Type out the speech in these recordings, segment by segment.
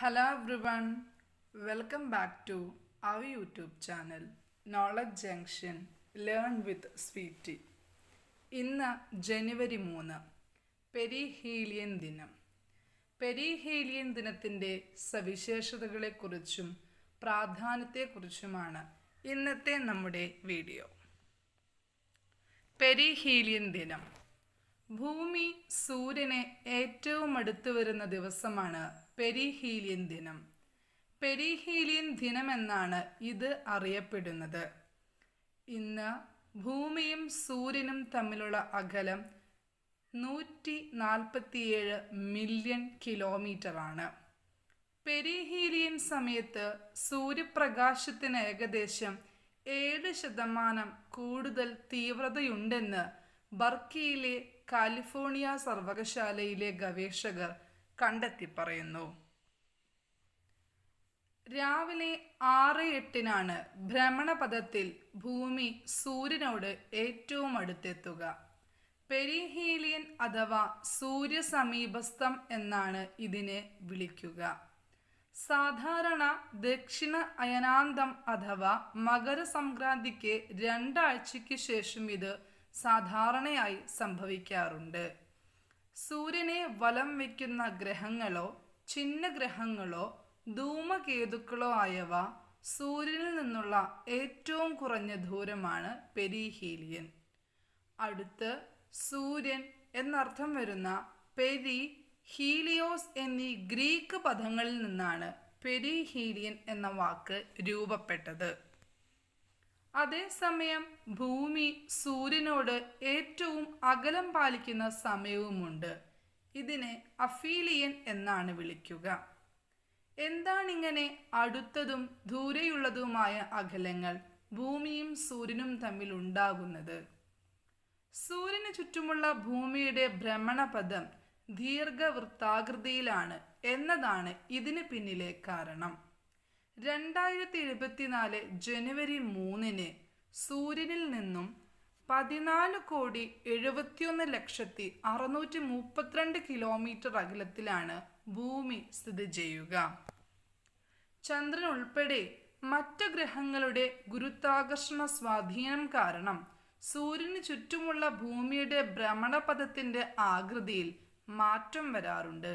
Hello one welcome back to our YouTube channel knowledge junction learn with Sweety ഇന്ന് ജനുവരി മൂന്ന് perihelion ദിനം. Perihelion ദിനത്തിന്റെ സവിശേഷതകളെക്കുറിച്ചും പ്രാധാന്യത്തെക്കുറിച്ചുമാണ് ഇന്നത്തെ നമ്മുടെ വീഡിയോ. പെരിഹീലിയൻ ദിനം. ഭൂമി സൂര്യനെ ഏറ്റവും അടുത്ത് വരുന്ന ദിവസമാണ് പെരിഹീലിയൻ ദിനം. പെരിഹീലിയൻ ദിനമെന്നാണ് ഇത് അറിയപ്പെടുന്നത്. ഇന്ന് ഭൂമിയും സൂര്യനും തമ്മിലുള്ള അകലം നൂറ്റി നാൽപ്പത്തിയേഴ് മില്യൺ കിലോമീറ്ററാണ്. പെരിഹീലിയൻ സമയത്ത് സൂര്യപ്രകാശത്തിന് ഏകദേശം ഏഴ് ശതമാനം കൂടുതൽ തീവ്രതയുണ്ടെന്ന് ബർക്കിയിലെ കാലിഫോർണിയ സർവകശാലയിലെ ഗവേഷകർ കണ്ടെത്തി പറയുന്നു. രാവിലെ ആറ് എട്ടിനാണ് ഭ്രമണപഥത്തിൽ ഭൂമി സൂര്യനോട് ഏറ്റവും അടുത്തെത്തുക. പെരിഹീലിയൻ അഥവാ സൂര്യസമീപസ്ഥം എന്നാണ് ഇതിനെ വിളിക്കുക. സാധാരണ ദക്ഷിണ അയനാന്തം അഥവാ മകരസംക്രാന്തിക്ക് രണ്ടാഴ്ചയ്ക്ക് ശേഷം ഇത് സാധാരണയായി സംഭവിക്കാറുണ്ട്. സൂര്യനെ വലം വയ്ക്കുന്ന ഗ്രഹങ്ങളോ ചിഹ്നഗ്രഹങ്ങളോ ധൂമകേതുക്കളോ ആയവ സൂര്യനിൽ നിന്നുള്ള ഏറ്റവും കുറഞ്ഞ ദൂരമാണ് പെരിഹീലിയൻ. അടുത്ത് സൂര്യൻ എന്നർത്ഥം വരുന്ന പെരി ഹീലിയോസ് എന്നീ ഗ്രീക്ക് പദങ്ങളിൽ നിന്നാണ് പെരിഹീലിയൻ എന്ന വാക്ക് രൂപപ്പെട്ടത്. അതേസമയം ഭൂമി സൂര്യനോട് ഏറ്റവും അകലം പാലിക്കുന്ന സമയവുമുണ്ട്. ഇതിനെ അഫീലിയൻ എന്നാണ് വിളിക്കുക. എന്താണിങ്ങനെ അടുത്തതും ദൂരെയുള്ളതുമായ അകലങ്ങൾ ഭൂമിയും സൂര്യനും തമ്മിൽ ഉണ്ടാകുന്നത്? സൂര്യന് ചുറ്റുമുള്ള ഭൂമിയുടെ ഭ്രമണപഥം ദീർഘവൃത്താകൃതിയിലാണ് എന്നതാണ് ഇതിന് പിന്നിലെ കാരണം. രണ്ടായിരത്തി ഇരുപത്തിനാല് ജനുവരി മൂന്നിന് സൂര്യനിൽ നിന്നും പതിനാല് കോടി എഴുപത്തിയൊന്ന് ലക്ഷത്തി അറുന്നൂറ്റി മുപ്പത്തിരണ്ട് കിലോമീറ്റർ അകലത്തിലാണ് ഭൂമി സ്ഥിതി ചെയ്യുക. ചന്ദ്രൻ ഉൾപ്പെടെ മറ്റ് ഗ്രഹങ്ങളുടെ ഗുരുത്വാകർഷണ സ്വാധീനം കാരണം സൂര്യന് ചുറ്റുമുള്ള ഭൂമിയുടെ ഭ്രമണപഥത്തിന്റെ ആകൃതിയിൽ മാറ്റം വരാറുണ്ട്.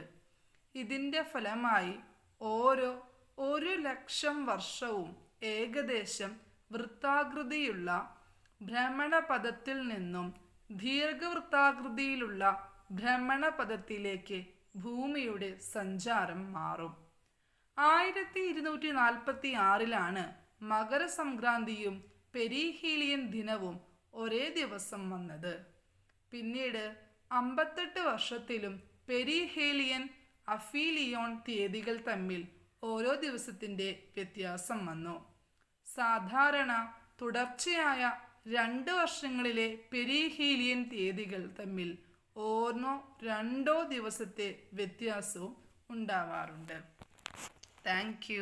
ഇതിന്റെ ഫലമായി ഓരോ ലക്ഷം വർഷവും ഏകദേശം വൃത്താകൃതിയുള്ള ഭ്രമണപഥത്തിൽ നിന്നും ദീർഘവൃത്താകൃതിയിലുള്ള ഭ്രമണപഥത്തിലേക്ക് ഭൂമിയുടെ സഞ്ചാരം മാറും. ആയിരത്തി ഇരുന്നൂറ്റി നാൽപ്പത്തി ആറിലാണ് മകരസംക്രാന്തിയും പെരിഹീലിയൻ ദിനവും ഒരേ ദിവസം വന്നത്. പിന്നീട് അമ്പത്തെട്ട് വർഷത്തിലും പെരിഹേലിയൻ അഫീലിയോൺ തീയതികൾ തമ്മിൽ ഓരോ ദിവസത്തിന്റെ വ്യത്യാസം വന്നു. സാധാരണ തുടർച്ചയായ രണ്ട് വർഷങ്ങളിലെ പെരിഹീലിയൻ തീയതികൾ തമ്മിൽ ഓരോ രണ്ടോ ദിവസത്തെ വ്യത്യാസവും ഉണ്ടാവാറുണ്ട്. താങ്ക്